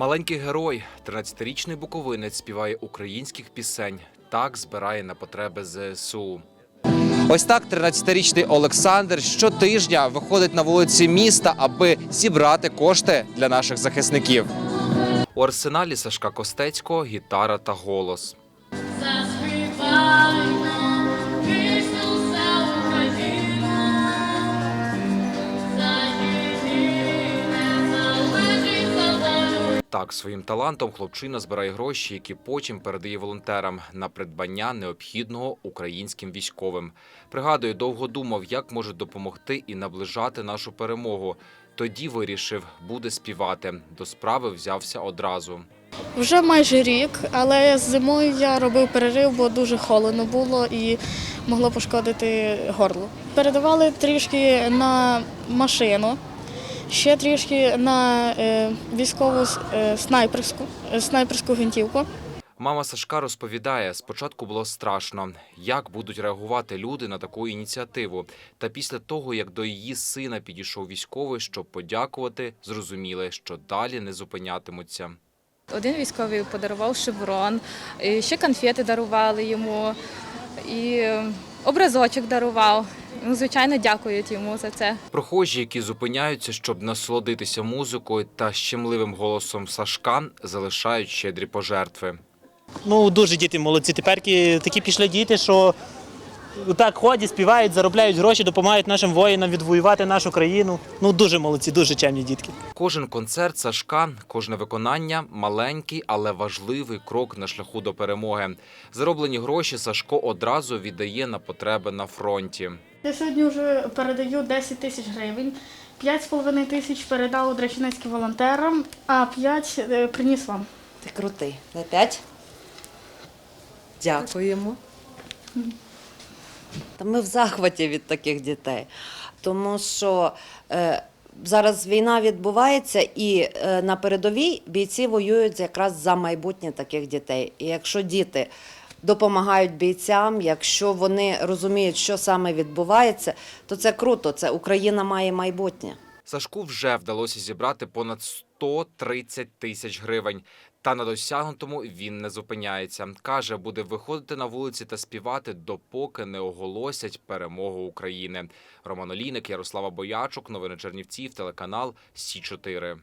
Маленький герой, 13-річний буковинець, співає українських пісень. Так збирає на потреби ЗСУ. Ось так 13-річний Олександр щотижня виходить на вулиці міста, аби зібрати кошти для наших захисників. У арсеналі Сашка Костецького гітара та голос. Заспіваймо Так, своїм талантом хлопчина збирає гроші, які потім передає волонтерам на придбання необхідного українським військовим. Пригадую, довго думав, як може допомогти і наближати нашу перемогу. Тоді вирішив, буде співати. До справи взявся одразу. Вже майже рік, але зимою я робив перерив, бо дуже холодно було і могло пошкодити горло. Передавали трішки на машину, ще трішки на е, військову е, снайперську, е, снайперську гвинтівку. Мама Сашка розповідає, спочатку було страшно, як будуть реагувати люди на таку ініціативу. Та після того, як до її сина підійшов військовий, щоб подякувати, зрозуміли, що далі не зупинятимуться. Один військовий подарував шеврон, ще конфети дарували йому, і е, образочок дарував. Ну, звичайно, дякують йому за це. Прохожі, які зупиняються, щоб насолодитися музикою та щемливим голосом Сашка, залишають щедрі пожертви. Ну, дуже діти молодці. Тепер такі пішли діти, що так ходять, співають, заробляють гроші, допомагають нашим воїнам відвоювати нашу країну. Ну, дуже молодці, дуже чемні дітки. Кожен концерт Сашка, кожне виконання маленький, але важливий крок на шляху до перемоги. Зароблені гроші Сашко одразу віддає на потреби на фронті. Я сьогодні вже передаю 10 тисяч гривень, 5,5 тисяч передав Драчинецьким волонтерам, а 5 е, приніс вам. Ти крутий. На п'ять. Дякуємо. Та ми в захваті від таких дітей, тому що е, зараз війна відбувається, і е, на передовій бійці воюють якраз за майбутнє таких дітей. І якщо діти допомагають бійцям, якщо вони розуміють, що саме відбувається, то це круто. Це Україна має майбутнє. Сашку вже вдалося зібрати понад 130 тисяч гривень. Та на досягнутому він не зупиняється. Каже, буде виходити на вулиці та співати, допоки не оголосять перемогу України. Роман Олійник, Ярослава Боячук, новини Чернівців, телеканал Сі 4